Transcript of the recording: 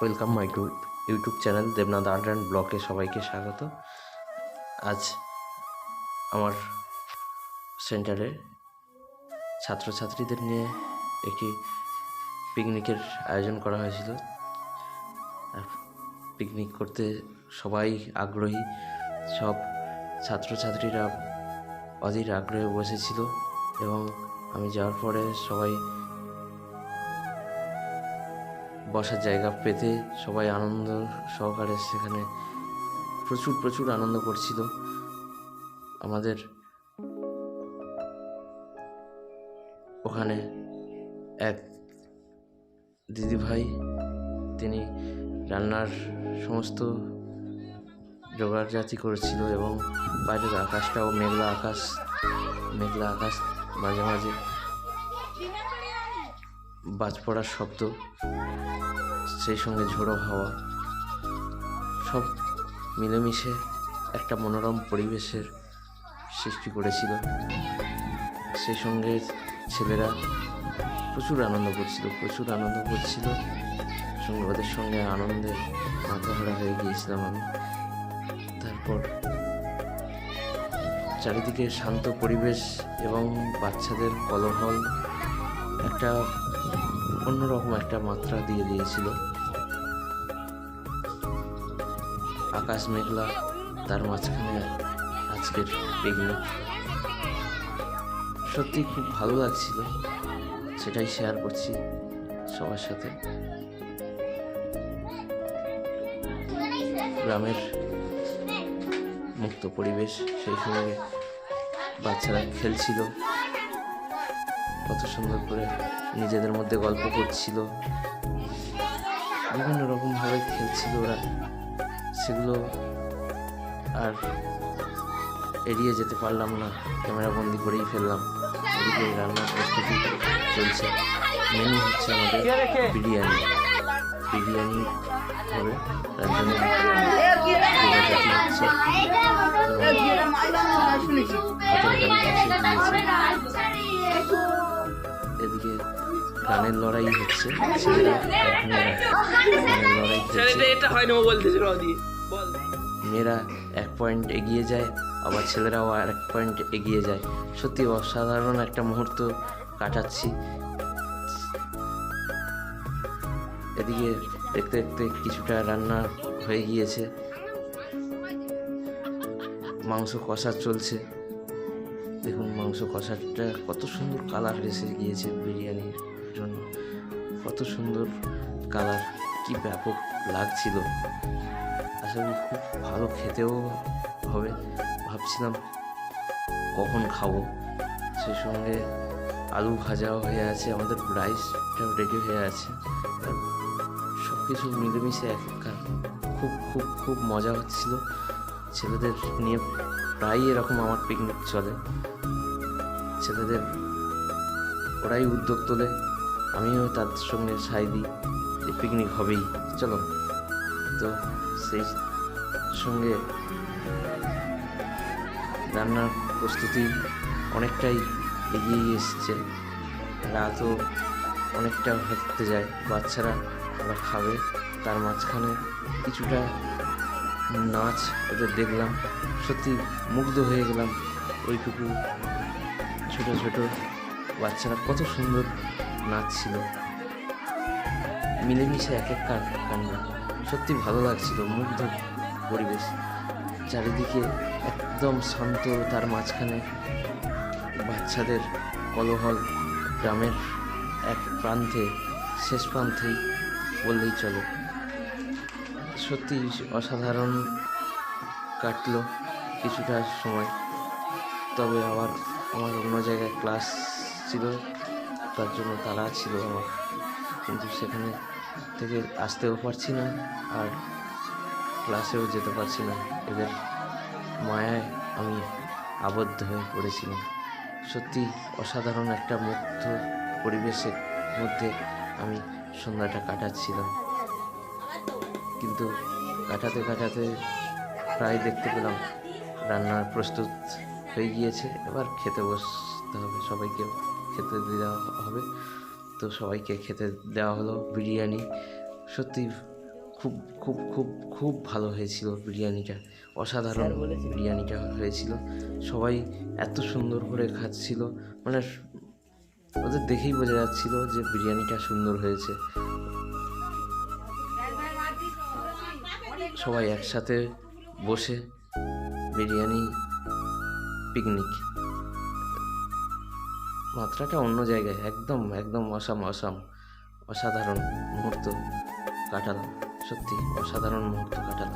Welcome my to YouTube channel Debnath art and ব্লকে সবাইকে স্বাগত। আজ আমার সেন্টারে ছাত্রছাত্রীদের নিয়ে একটি পিকনিকের আয়োজন করা হয়েছিল। পিকনিক করতে সবাই আগ্রহী, সব ছাত্রছাত্রীরা অধীর আগ্রহে বসেছিল এবং আমি যাওয়ার পরে সবাই বসার জায়গা পেতে সবাই আনন্দ সহকারে সেখানে প্রচুর প্রচুর আনন্দ করছিল। আমাদের ওখানে এক দিদিভাই, তিনি রান্নার সমস্ত জোগাড়জাতি করেছিল এবং বাইরের আকাশটাও মেঘলা আকাশ মেঘলা আকাশ মাঝে মাঝে। বাজ পড়ার শব্দ, সেই সঙ্গে ঝোড়ো হাওয়া, সব মিলেমিশে একটা মনোরম পরিবেশের সৃষ্টি করেছিল। সেই সঙ্গে ছেলেরা প্রচুর আনন্দ করছিল, প্রচুর আনন্দ করছিল। সঙ্গে ওদের সঙ্গে আনন্দে মাথাহারা হয়ে গিয়েছিলাম আমি। তারপর চারিদিকে শান্ত পরিবেশ এবং বাচ্চাদের কলহল একটা অন্যরকম একটা মাত্রা দিয়ে দিয়েছিল। আকাশ মেঘলা, তার মাঝখানে আজকের পিকনিক সত্যি খুব ভালো লাগছিল, সেটাই শেয়ার করছি সবার সাথে। গ্রামের মুক্ত পরিবেশ, সেই সঙ্গে বাচ্চারা খেলছিল। কত সুন্দর করে নিজেদের মধ্যে গল্প করছিল। বিভিন্ন রকমভাবে খেলছিল ওরা। সেগুলো আর এড়িয়ে যেতে পারলাম না। ক্যামেরা বন্দি করেই ফেললাম। এদিকে রান্নার প্রস্তুতি চলছে। মেনু হচ্ছে আমাদের বিরিয়ানি। বিরিয়ানি হবে তার জন্য হচ্ছে। বলতেছিল লড়াই হচ্ছে মেয়েরা এক পয়েন্ট এগিয়ে যায় আবার ছেলেরাও আর এক পয়েন্ট এগিয়ে যায়। সত্যি অসাধারণ একটা মুহূর্ত কাটাচ্ছি। এদিকে দেখতে দেখতে কিছুটা রান্না হয়ে গিয়েছে। মাংস কষা চলছে। দেখুন মাংস কষাটা কত সুন্দর কালার এসে গিয়েছে বিরিয়ানির। কত সুন্দর কালার, কি ব্যাপক লাগছিল। আসলে খুব ভালো খেতেও হবে। ভাবছিলাম কখন খাব। সেই সঙ্গে আলু ভাজাও হয়ে আছে, আমাদের রাইসটাও রেডি হয়ে আছে। সব কিছু মিলেমিশে একাকার খুব খুব খুব মজা হচ্ছিল। ছেলেদের নিয়ে প্রায়ই এরকম আমার পিকনিক চলে। ছেলেদের ওরাই উদ্যোগ তোলে। আমিও তার সঙ্গে সাই দিই যে পিকনিক হবেই। চলো, তো সেই সঙ্গে রান্নার প্রস্তুতি অনেকটাই এগিয়ে এসছে। রাতও অনেকটা হতে যায়, বাচ্চারা ওরা খাবে। তার মাঝখানে কিছুটা নাচ ওদের দেখলাম। সত্যি মুগ্ধ হয়ে গেলাম। ওইটুকু ছোট ছোট বাচ্চারা কত সুন্দর নাচছিল। মিলেমিশে এক এক কান, কান্না। সত্যি ভালো লাগছিল মুগ্ধ পরিবেশ। চারিদিকে একদম শান্ত, তার মাঝখানে বাচ্চাদের কলহল, গ্রামের এক প্রান্তে, শেষ প্রান্তেই বললেই চলে। সত্যি অসাধারণ কাটলো কিছুটা সময়। তবে আবার আমার অন্য জায়গায় ক্লাস ছিল। তার জন্য তারা ছিল আমার। কিন্তু সেখানে থেকে আসতেও পারছি না আর ক্লাসেও যেতে পারছি না। এদের মায়ায় আমি আবদ্ধ হয়ে পড়েছিলাম। সত্যি অসাধারণ একটা মুগ্ধ পরিবেশের মধ্যে আমি সন্ধ্যাটা কাটাচ্ছিলাম। কিন্তু কাটাতে কাটাতে প্রায় দেখতে পেলাম রান্নার প্রস্তুত হয়ে গিয়েছে। এবার খেতে বসতে হবে সবাইকে। খেতে দেওয়া হবে। তো সবাইকে খেতে দেওয়া হলো বিরিয়ানি। সত্যি খুব খুব খুব খুব ভালো হয়েছিল বিরিয়ানিটা। অসাধারণ বিরিয়ানিটা হয়েছিল। সবাই এত সুন্দর করে খাচ্ছিল। মানে ওদের দেখেই বোঝা যাচ্ছিল যে বিরিয়ানিটা সুন্দর হয়েছে। সবাই একসাথে বসে বিরিয়ানি পিকনিক মাত্রাটা অন্য জায়গায় একদম একদম অসাম অসাম। অসাধারণ মুহূর্ত কাটালাম সত্যি অসাধারণ মুহূর্ত কাটালাম।